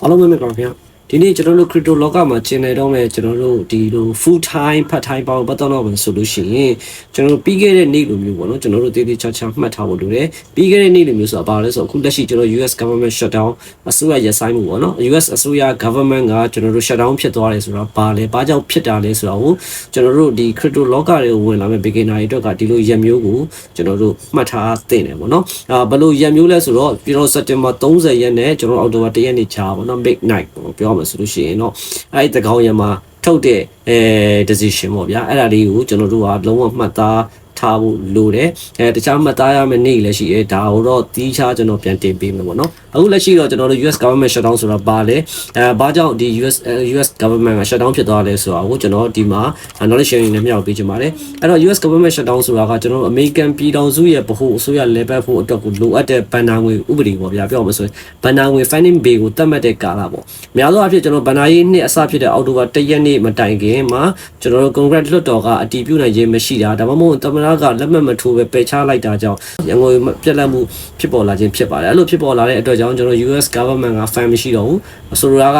အားလုံးပဲမင်္ဂလာပါခင်ဗျာ ဒီနေ့ကျွန်တော်တို့ crypto လောကမှာကျင်နေတော့မဲ့ကျွန်တော်တို့ဒီလို full time part time ပေါင်းပတ်သက်တော့မယ်ဆိုလို့ရှိရင်ကျွန်တော်တို့ပြီးခဲ့တဲ့နေ့လိုမျိုးပေါ့နော်ကျွန်တော်တို့တည်တည်ချာချာမှတ်ထားဖို့လိုတယ်ပြီးခဲ့တဲ့နေ့လိုမျိုးဆိုတာဘာလဲဆိုတော့အခုလက်ရှိကျွန်တော် US government shutdown အစိုးရရပ်ဆိုင်းမှုပေါ့နော် US အစိုးရ government ကကျွန်တော်တို့ shutdown ဖြစ်သွားတယ်ဆိုတော့ဘာလဲဘာကြောင့်ဖြစ်တာလဲဆိုတော့ကျွန်တော်တို့ဒီ crypto လောကတွေကိုဝင်လာမဲ့ beginner တွေအတွက်ကဒီလိုရက်မျိုးကိုကျွန်တော်တို့မှတ်ထားသင့်တယ်ပေါ့နော်အာဘယ်လိုရက်မျိုးလဲဆိုတော့ကျွန်တော် September 30ရက်နဲ့ကျွန်တော်အောက်တိုဘာ1ရက်နေ့ကြာပေါ့နော် midnight ပေါ့ပြောမှာဆိုလို့ရှိရင်တော့အဲ့ဒီတကောင်းရမှာထုတ်တဲ့အဲ decision ပေါ့ဗျာအဲ့ဒါလေးကိုကျွန်တော်တို့ကလုံးဝမှတ်သား ထားဖို့လိုတယ်အဲတခြားမှတ်သားရမယ့်နေ့လည်းရှိတယ်ဒါကိုတော့တီးခြားကျွန်တော်ပြန်တင်ပေးမယ်ပေါ့နော်အခုလက်ရှိတော့ကျွန်တော်တို့ US government shutdown ဆိုတော့ပါလေအဲဘာကြောင့်ဒီ US US government က shutdown ဖြစ်သွားလဲဆိုတာကိုကျွန်တော်ဒီမှာ knowledge sharing နဲ့မျှဝေပေးချင်ပါတယ်အဲ့တော့ US government shutdown ဆိုတာကကျွန်တော်တို့ American ပြည်ထောင်စုရဲ့ဗဟိုအစိုးရ level ဖို့အတွက်ကိုလိုအပ်တဲ့ဘဏ္ဍာငွေဥပဒေပေါ့ဗျာပြောမှာဆိုရင်ဘဏ္ဍာငွေ funding bill ကိုတတ်မှတ်တဲ့ကာလပေါ့များသောအားဖြင့်ကျွန်တော်ဘဏ္ဍာရေးနှစ်အစဖြစ်တဲ့အောက်တိုဘာ၁ရက်နေ့မတိုင်ခင်မှာကျွန်တော်တို့ Congress လွှတ်တော်ကအတည်ပြုနိုင်ခြင်းမရှိတာဒါမှမဟုတ်သမ္မတကလက်မှတ်မထိုးပဲပယ်ချလိုက်တာကြောင့်ရန်ကုန်ပြက်လက်မှုဖြစ်ပေါ်လာခြင်းဖြစ်ပါတယ်အဲ့လိုဖြစ်ပေါ်လာတဲ့အတွက်ကြောင့်ကျွန်တော် US government က fund မရှိတော့ဘူးအစိုးရက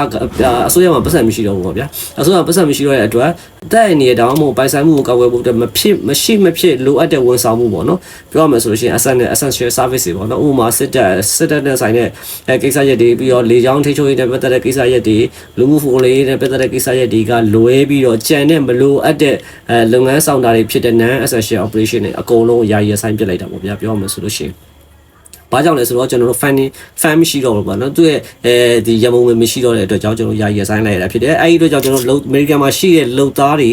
အစိုးရမှာပတ်စံမရှိတော့ဘူးပေါ့ဗျာအစိုးရပတ်စံမရှိတော့တဲ့အတွက်တဲ့အနေနဲ့တောင်မှပိုင်ဆိုင်မှုကိုကောက်ွယ်ဖို့အတွက်မဖြစ်မရှိမဖြစ်လိုအပ်တဲ့ဝန်ဆောင်မှုပေါ့နော်ပြောရမယ်ဆိုလို့ရှိရင် asset နဲ့ essential service တွေပေါ့နော်ဥပမာစစ်တပ်စစ်တပ်နဲ့ဆိုင်တဲ့အဲကိစ္စရက်တွေပြီးတော့လေကြောင်းထိချိုးရေးနဲ့ပတ်သက်တဲ့ကိစ္စရက်တွေလူမှုဖုန်းလေးနဲ့ပတ်သက်တဲ့ကိစ္စရက်တွေကလွဲပြီးတော့ကြံတဲ့မလိုအပ်တဲ့အဲလုပ်ငန်းဆောင်တာတွေဖြစ်တဲ့ non essential operation တွေအကုန်လုံးယာယီဆိုင်ပစ်လိုက်တာပေါ့ဗျာပြောရမယ်ဆိုလို့ရှိရင် ဘာကြောင့်လဲဆိုတော့ကျွန်တော်တို့ fan fan မရှိတော့ဘူးပေါ့နော်သူရဲ့အဲဒီရမုံဝင်မရှိတော့တဲ့အတွက်ကြောင့်ကျွန်တော်ယာယီဆိုင်လိုက်ရတာဖြစ်တယ်အဲဒီအတွက်ကြောင့်ကျွန်တော်တို့အမေရိကန်မှာရှိတဲ့လုံသားတွေ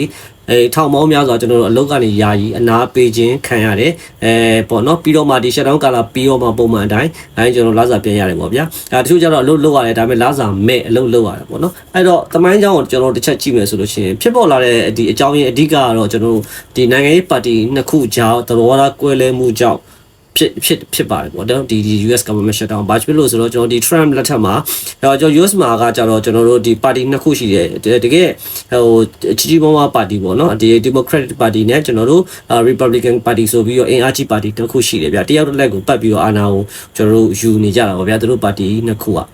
အဲထောင်မောင်းများစွာကျွန်တော်တို့အလုပ်ကနေယာယီအနာပေးခြင်းခံရတယ်အဲပေါ့နော်ပြီးတော့မှဒီ shutdown ကာလာပြီးတော့မှပုံမှန်အတိုင်းအဲကျွန်တော်လာစာပြန်ရတယ်ပေါ့ဗျာအဲတချို့ကျတော့အလုပ်လုပ်ရတယ်ဒါပေမဲ့လာစာမဲ့အလုပ်လုပ်ရတယ်ပေါ့နော်အဲ့တော့တမိုင်းကြောင်းကိုကျွန်တော်တစ်ချက်ကြည့်မယ်ဆိုလို့ရှိရင်ဖြစ်ပေါ်လာတဲ့ဒီအကြောင်းရင်းအဓိကကတော့ကျွန်တော်တို့ဒီနိုင်ငံရေးပါတီနှစ်ခုကြောင့်သဘောထားကွဲလဲမှုကြောင့် ဖြစ်ဖြစ်ဖြစ်ပါတယ်ပေါ့နော်ဒီဒီ US government shutdown ဘာဖြစ်လို့ဆိုတော့ကျွန်တော်ဒီ Trump လက်ထက်မှာကျွန်တော် US မှာကကြတော့ကျွန်တော်တို့ဒီ party နှစ်ခုရှိတယ်တကယ်ဟိုကြီးကြီးမားမား party ပေါ့နော်ဒီ Democratic party နဲ့ကျွန်တော်တို့ Republican party ဆိုပြီးတော့အင်အားကြီး party တစ်ခုရှိတယ်ဗျတယောက်တစ်လက်ကိုပတ်ပြီးတော့အာဏာကိုကျွန်တော်တို့ယူနေကြတာပေါ့ဗျာသူတို့ party နှစ်ခုอ่ะ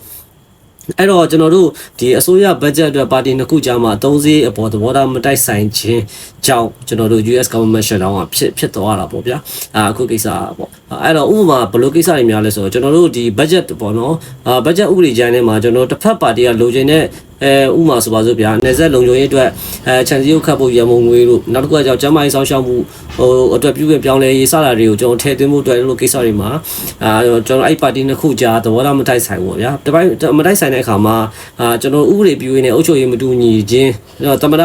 အဲ့တော့ကျွန်တော်တို့ဒီအစိုးရဘတ်ဂျက်အတွက်ပါတီနှစ်ခုကြားမှာအသုံးစည်းအပေါ်သဘောထားမတိုက်ဆိုင်ခြင်းကြောင့်ကျွန်တော်တို့ US government shutdown ကဖြစ်ဖြစ်သွားတာပေါ့ဗျာအာအခုကိစ္စပေါ့အဲ့တော့ဥပမာဘယ်လိုကိစ္စတွေများလဲဆိုတော့ကျွန်တော်တို့ဒီ budget ပေါ့နော်အာ budget ဥပဒေကြမ်းထဲမှာကျွန်တော်တစ်ဖက်ပါတီကလိုချင်တဲ့အဲဥမာဆိုပါစို့ဗျာနေဆက်လုံခြုံရေးအတွက်အဲခြံစည်းရုပ်ခတ်ဖို့ရမုံငွေတို့နောက်တစ်ခုကကြောင့်ကျန်းမာရေးဆောင်ရှောက်မှုဟိုအတွက်ပြုပြင်ပြောင်းလဲရေးစတာတွေကိုကျွန်တော်ထည့်သွင်းဖို့အတွက်လို့ကိစ္စတွေမှာအာကျွန်တော်အဲ့ပါတီနှစ်ခုကြားသဘောထားမတိုက်ဆိုင်ဘူးဗျာတပိုင်းမတိုက်ဆိုင်တဲ့အခါမှာအာကျွန်တော်ဥပဒေပြုရေးနဲ့အုပ်ချုပ်ရေးမတူညီခြင်းတမရ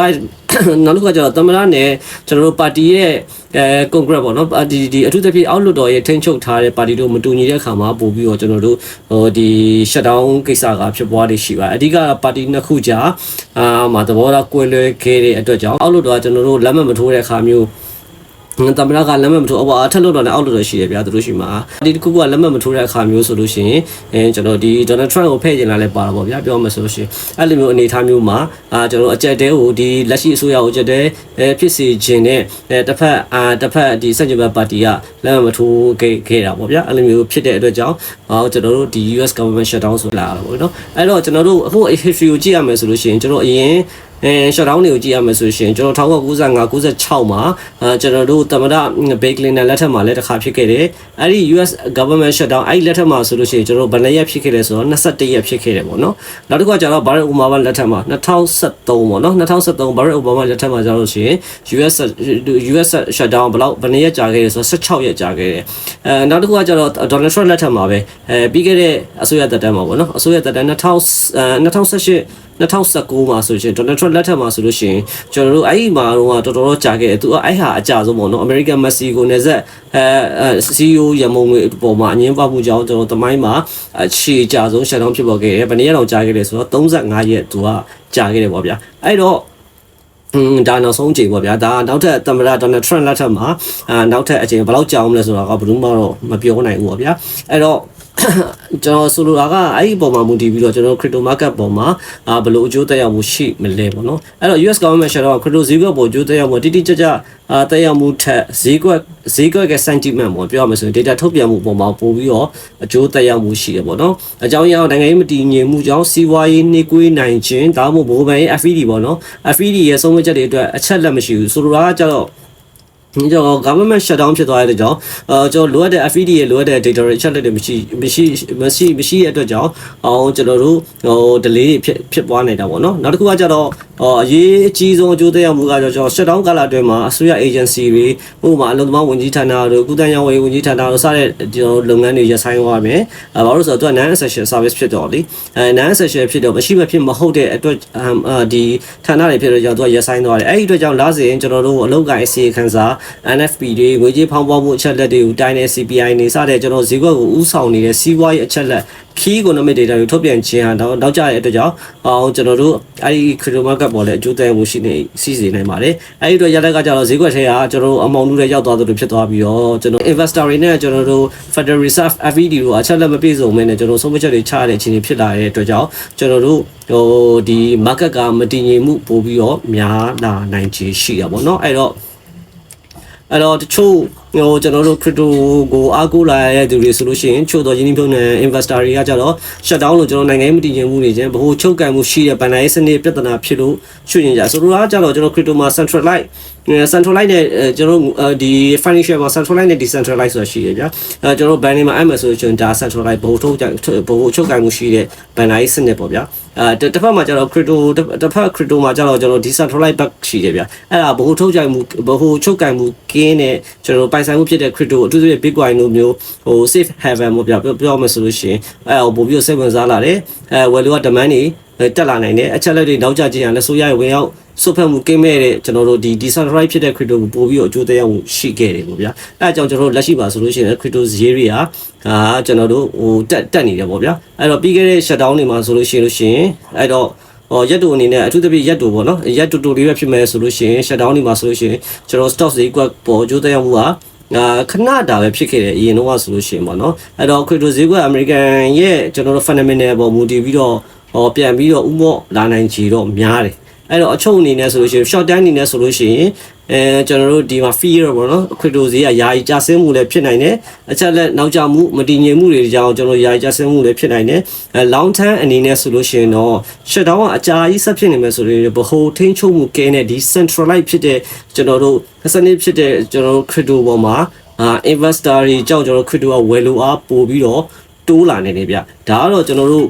နောက်တစ်ခုကကျတော့တမရနဲ့ကျွန်တော်တို့ပါတီရဲ့အဲကွန်ဂရက်ပေါ့နော်ဒီဒီအထူးသဖြင့်အောက်လွှတ်တော်ရဲ့ထိန်းချုပ်ထားတဲ့ပါတီတို့မတူညီတဲ့အခါမှာပို့ပြီးတော့ကျွန်တော်တို့ဟိုဒီ shutdown ကိစ္စကဖြစ်ပွားနေရှိပါအဓိကပါတီနှစ်ခုကြားအာမှာသဘောထားကွဲလွဲခဲ့တဲ့အတွက်ကြောင့်အောက်လွှတ်တော်ကကျွန်တော်တို့လက်မှတ်မထိုးတဲ့အခါမျိုး တမရကလက်မှတ်မထိုးအော်အထက်လို့တော့လည်းအောက်လို့တော့ရှိတယ်ဗျာသူတို့ရှိမှာဒီတစ်ခုကလက်မှတ်မထိုးတဲ့အခါမျိုးဆိုလို့ရှိရင်အဲကျွန်တော်ဒီ Donald Trump ကိုဖဲ့ကျင်လာလဲပါတော့ဗောဗျာပြောမှဆိုလို့ရှိရင်အဲ့လိုမျိုးအနေအထားမျိုးမှာအာကျွန်တော်အကြက်တဲကိုဒီလက်ရှိအစိုးရကိုအကြက်တဲအဲဖြစ်စီခြင်းနဲ့အဲတစ်ဖက်အာတစ်ဖက်ဒီစက်ကြဘပါတီကလက်မှတ်မထိုးခဲ့ခဲ့တာဗောဗျာအဲ့လိုမျိုးဖြစ်တဲ့အတွက်ကြောင့်အော်ကျွန်တော်တို့ဒီ US government shutdown ဆိုလာတာဗောနော်အဲ့တော့ကျွန်တော်တို့အခု history ကိုကြည့်ရမယ်ဆိုလို့ရှိရင်ကျွန်တော်အရင် အဲ shutdown တွေကိုကြည့်ရမယ်ဆိုရှင်ကျွန်တော်1995 96မှာအဲကျွန်တော်တို့သမ္မတဘေကလင်နဲ့လက်ထက်မှာလည်းတစ်ခါဖြစ်ခဲ့တယ်အဲ့ဒီ US government shutdown အဲ့ဒီလက်ထက်မှာဆိုလို့ရှိရင်ကျွန်တော်ဘယ်နှစ်ရက်ဖြစ်ခဲ့လဲဆိုတော့21ရက်ဖြစ်ခဲ့တယ်ပေါ့နော်နောက်တစ်ခုကကျတော့ဘာရက်အိုဘားမားလက်ထက်မှာ2013ပေါ့နော်2013ဘာရက်အိုဘားမားလက်ထက်မှာကျတော့ရှင် US US shutdown ဘယ်လောက်ဘယ်နှစ်ရက်ကြာခဲ့လဲဆိုတော့16ရက်ကြာခဲ့တယ်အဲနောက်တစ်ခုကကျတော့ Donald Trump လက်ထက်မှာပဲအဲပြီးခဲ့တဲ့အစိုးရတက်တန်းမှာပေါ့နော်အစိုးရတက်တန်း2000 2018 2019မှာဆိုရှင်ဒေါ်နယ်ထရန့်လက်ထက်မှာဆိုလို့ရှိရင်ကျွန်တော်တို့အဲ့ဒီမှာတော့တော်တော်ကြာခဲ့တယ်သူအဲ့ဟာအကြဆုံးပေါ့နော်အမေရိကန်မက်ဆီကိုနေဆက်အဲအဲ CEO ရမုံငွေပေါ်မှာအငင်းပမှုကြောင့်ကျွန်တော်တမိုင်းမှာအခြေကြဆုံးရှက်တောင်းဖြစ်ပေါ်ခဲ့တယ်ဘယ်နှစ်ရက်တော့ကြာခဲ့လဲဆိုတော့35ရက်သူကကြာခဲ့တယ်ပေါ့ဗျာအဲ့တော့อืมဒါနောက်ဆုံးအချိန်ပေါ့ဗျာဒါနောက်ထပ်သမ္မတဒေါ်နယ်ထရန့်လက်ထက်မှာအာနောက်ထပ်အချိန်ဘယ်လောက်ကြာအောင်လဲဆိုတော့ကဘယ်သူမှတော့မပြောနိုင်ဘူးပေါ့ဗျာအဲ့တော့ ကျွန်တော်ဆိုလိုတာကအဲ့ဒီပုံမှာမူတည်ပြီးတော့ကျွန်တော် crypto market ပုံမှာအာဘယ်လိုအကျိုးသက်ရောက်မှုရှိမလဲပေါ့နော်အဲ့တော့ US government share တော့ crypto ဈေးကွက်ပေါ်အကျိုးသက်ရောက်မှုတိတိကျကျအာသက်ရောက်မှုထက်ဈေးကွက်ဈေးကွက်က sentiment ပေါ့ပြောရမယ်ဆိုရင် data ထုတ်ပြန်မှုပုံမှာပို့ပြီးတော့အကျိုးသက်ရောက်မှုရှိတယ်ပေါ့နော်အကြောင်းအရာနိုင်ငံရေးမတည်ငြိမ်မှုကြောင့်စီးပွားရေးနှိကွေးနိုင်ခြင်းဒါမှမဟုတ်ဘိုးဘန်ရဲ့ FED ပေါ့နော် FED ရဲ့ဆုံးဖြတ်ချက်တွေအတွက်အချက်လက်မရှိဘူးဆိုလိုတာကကျတော့ ဒီတော့ government shutdown ဖြစ်သွားတဲ့ကြောင့်အဲကျွန်တော်လိုအပ်တဲ့ FED ရဲ့လိုအပ်တဲ့ data တွေအချက်လက်တွေမရှိမရှိမရှိမရှိတဲ့အတွက်ကြောင့်အောင်ကျွန်တော်တို့ဟို delay တွေဖြစ်ဖြစ်သွားနေတာပေါ့နော်နောက်တစ်ခုကကျတော့အရေးအကြီးဆုံးအကျိုးသက်ရောက်မှုကကျတော့ကျွန်တော် shutdown ကာလအတွင်းမှာအစိုးရ agency တွေဥပမာအလုံသမားဝန်ကြီးဌာနတို့ကုသရေးဝန်ဝန်ကြီးဌာနတို့စတဲ့ကျွန်တော်လုပ်ငန်းတွေရပ်ဆိုင်းသွားမယ်အဲဘာလို့ဆိုတော့သူက non essential service ဖြစ်တော့လေအဲ non essential ဖြစ်တော့မရှိမဖြစ်မဟုတ်တဲ့အတွက်ဒီဌာနတွေဖြစ်တော့ကြောင့်သူကရပ်ဆိုင်းသွားတယ်အဲ့ဒီအတွက်ကြောင့်လာစဉ်ကျွန်တော်တို့အလုပ်ကိုင်းအစီခံစာ NFP တွေငွေကြေးဖောင်းပွားမှုအချက်လက်တွေကိုတိုင်းတဲ့ CPI နေစတဲ့ကျွန်တော်ဈေးကွက်ကိုဥဆောင်နေတဲ့စီးပွားရေးအချက်လက် key economic data တွေထုတ်ပြန်ခြင်းဟာတော့နောက်ကျတဲ့အတွက်ကြောင့်အောင်ကျွန်တော်တို့အဲ့ဒီ crypto market ပေါ်လည်းအကျိုးသက်ရောက်မှုရှိနေစီစေနိုင်ပါတယ်အဲ့ဒီအတွက်ရတဲ့ကကြတော့ဈေးကွက်ထဲကကျွန်တော်တို့အမောင်လူတွေရောက်သွားသလိုဖြစ်သွားပြီးတော့ကျွန်တော် investor တွေနဲ့ကျွန်တော်တို့ Federal Reserve FED တို့အချက်လက်မပြည့်စုံမဲနဲ့ကျွန်တော်ဆုံးဖြတ်ချက်တွေချရတဲ့အခြေအနေဖြစ်လာတဲ့အတွက်ကြောင့်ကျွန်တော်တို့ဟိုဒီ market ကမတည်ငြိမ်မှုပို့ပြီးတော့များလာနိုင်ခြေရှိတာပေါ့နော်အဲ့တော့ အဲ့တော့တချို့ဟိုကျွန်တော်တို့ crypto ကိုအားကိုးလာရတဲ့သူတွေဆိုလို့ရှိရင်ချို့တော့ယင်းနှိမ့်ဖုန်းနဲ့ investor တွေကကြတော့ shut down လို့ကျွန်တော်နိုင်ငံရေးမတည်ငြိမ်မှုတွေချင်းဗဟိုချုပ်ကန်မှုရှိတဲ့ဘဏ္ဍာရေးစနစ်ပြဿနာဖြစ်လို့ချွတ်ရင်ကြဆိုတော့ကြတော့ကျွန်တော် crypto မှာ centralize centralize နဲ့ကျွန်တော်ဒီ financial မှာ centralize နဲ့ decentralize ဆိုတာရှိတယ်ဗျာအဲကျွန်တော် bank မှာအဲ့မှာဆိုရင်ဒါ centralize ဗဟိုထုတ်ဗဟိုချုပ်ကန်မှုရှိတဲ့ဘဏ္ဍာရေးစနစ်ပေါ့ဗျာအဲတစ်ဖက်မှာကျတော့ crypto တစ်ဖက် crypto မှာကျတော့ကျွန်တော် decentralize back ရှိတယ်ဗျာအဲ့ဒါဗဟိုထုတ်ကြိုင်မှုဗဟိုချုပ်ကန်မှုကင်းတဲ့ကျွန်တော်ပိုင်ဆိုင်မှုဖြစ်တဲ့ crypto အထူးသဖြင့် bitcoin လိုမျိုးဟို safe haven ပေါ့ဗျာပြောပြောမှဆိုလို့ရှိရင်အဲ့ဟိုပို့ပြီးစိတ်ဝင်စားလာတယ်အဲ value က demand တွေတက်လာနိုင်တယ်အချက်လက်တွေနောက်ကျခြင်းရလဲဆိုရဝင်ရောက် စုဖက်မှုကင်းမဲ့တဲ့ကျွန်တော်တို့ဒီ decentralized ဖြစ်တဲ့ crypto ကိုပို့ပြီးတော့အကျိုးသက်ရောက်မှုရှိခဲ့တယ်ပေါ့ဗျာအဲအကြောင်းကျွန်တော်တို့လက်ရှိပါဆိုလို့ရှိရင် crypto ဈေးတွေကအာကျွန်တော်တို့ဟိုတက်တက်နေတယ်ပေါ့ဗျာအဲ့တော့ပြီးခဲ့တဲ့ shutdown တွေမှာဆိုလို့ရှိရင်လို့ရှိရင်အဲ့တော့ဟောရက်တူအနေနဲ့အထူးသဖြင့်ရက်တူပေါ့နော်ရက်တူတူလေးပဲဖြစ်မယ်ဆိုလို့ရှိရင် shutdown တွေမှာဆိုလို့ရှိရင်ကျွန်တော် stock ဈေးကွက်ပေါ်အကျိုးသက်ရောက်မှုကအာခဏတာပဲဖြစ်ခဲ့တယ်အရင်တော့ဆိုလို့ရှိရင်ပေါ့နော်အဲ့တော့ crypto ဈေးကွက် American ရဲ့ကျွန်တော်တို့ fundamental ပေါ်မူတည်ပြီးတော့ဟောပြန်ပြီးတော့ဥမော့လာနိုင်ကြတော့များတယ် အဲ့တော့အချုပ်အနေနဲ့ဆိုလို့ရှိရင် short term အနေနဲ့ဆိုလို့ရှိရင်အဲကျွန်တော်တို့ဒီမှာ fear ပေါ့နော် crypto ဈေးကယာယီကျဆင်းမှုလည်းဖြစ်နိုင်တယ်အချက်လက်နောက်ကျမှုမတည်ငြိမ်မှုတွေကြောင့်ကျွန်တော်ယာယီကျဆင်းမှုလည်းဖြစ်နိုင်တယ်အဲ long term အနေနဲ့ဆိုလို့ရှိရင်တော့ shutdown ကအကြာကြီးဆက်ဖြစ်နေမယ်ဆိုရင်ဘဟိုထိန်းချုပ်မှုကဲတဲ့ဒီ centralize ဖြစ်တဲ့ကျွန်တော်တို့စနစ်ဖြစ်တဲ့ကျွန်တော်တို့ crypto ပေါ်မှာအာ investor တွေကြောင့်ကျွန်တော်တို့ crypto ကဝယ်လို့အားပို့ပြီးတော့တိုးလာနေတယ်ဗျဒါကတော့ကျွန်တော်တို့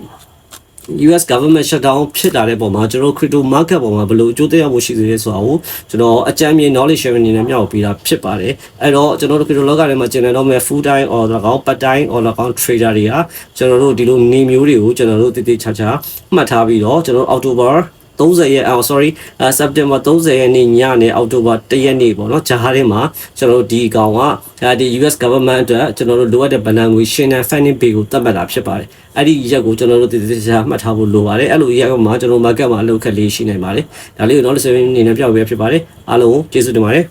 US government shutdown ဖြစ်လာတဲ့ပုံမှာကျွန်တော် crypto market ပုံမှာဘယ်လိုအကျိုးသက်ရောက်မှုရှိသေးလဲဆိုတာကိုကျွန်တော်အကြမ်းမြင် knowledge sharing အနေနဲ့မျှဝေပေးတာဖြစ်ပါတယ်အဲ့တော့ကျွန်တော်တို့ crypto လောကထဲမှာကျင်နေတော့မဲ့ full time or ၎င်း part time or ၎င်း trader တွေကကျွန်တော်တို့ဒီလိုနေမျိုးတွေကိုကျွန်တော်တို့တည်တည်ချာချာမှတ်ထားပြီးတော့ကျွန်တော်တို့ October 30ရက်အော် sorry အဲ September 30ရက်နေ့ညနေ October 1ရက်နေ့ပေါ့နော်ဂျားထဲမှာကျွန်တော်တို့ဒီကောင်ကအဲဒီ US government အတွက်ကျွန်တော်တို့လိုအပ်တဲ့ဗဏ္ဍာငွေရှင်းတဲ့ funding pay ကိုသတ်မှတ်တာဖြစ်ပါတယ်အဲ့ဒီရက်ကိုကျွန်တော်တို့တည်တည်ချာမှတ်ထားဖို့လိုပါတယ်အဲ့လိုရက်ကမှကျွန်တော် market မှာအလုပ်ခက်လေးရှိနိုင်ပါတယ်ဒါလေးကို knowledge sharing အနေနဲ့ပြောပြပေးဖြစ်ပါတယ်အားလုံးကိုကျေးဇူးတင်ပါတယ်